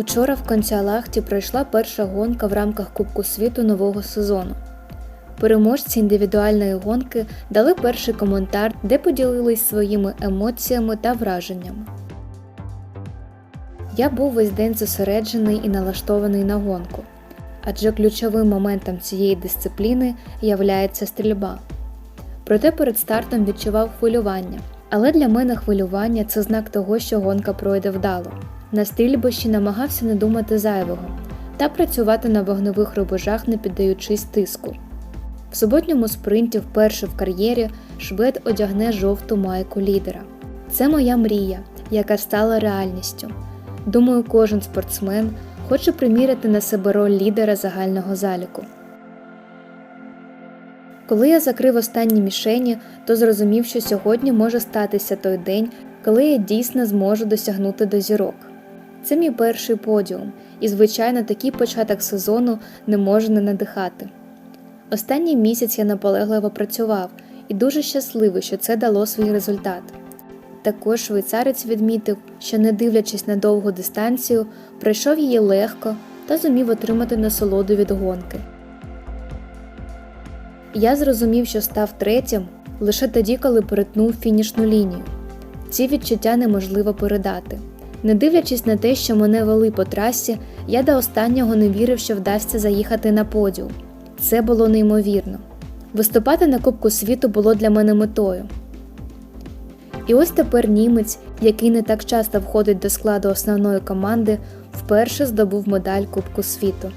Учора в Кончалахті пройшла перша гонка в рамках Кубку світу нового сезону. Переможці індивідуальної гонки дали перший коментар, де поділились своїми емоціями та враженнями. Я був весь день зосереджений і налаштований на гонку, адже ключовим моментом цієї дисципліни являється стрільба. Проте перед стартом відчував хвилювання, але для мене хвилювання це знак того, що гонка пройде вдало. На стрільбищі намагався не думати зайвого та працювати на вогневих рубежах, не піддаючись тиску. В суботньому спринті вперше в кар'єрі швед одягне жовту майку лідера. Це моя мрія, яка стала реальністю. Думаю, кожен спортсмен хоче приміряти на себе роль лідера загального заліку. Коли я закрив останні мішені, то зрозумів, що сьогодні може статися той день, коли я дійсно зможу досягнути до зірок. Це мій перший подіум, і, звичайно, такий початок сезону не може не надихати. Останній місяць я наполегливо працював і дуже щасливий, що це дало свій результат. Також швейцарець відмітив, що, не дивлячись на довгу дистанцію, пройшов її легко та зумів отримати насолоду від гонки. Я зрозумів, що став третім лише тоді, коли перетнув фінішну лінію. Ці відчуття неможливо передати. Не дивлячись на те, що мене вели по трасі, я до останнього не вірив, що вдасться заїхати на подіум. Це було неймовірно. Виступати на Кубку світу було для мене метою. І ось тепер німець, який не так часто входить до складу основної команди, вперше здобув медаль Кубку світу.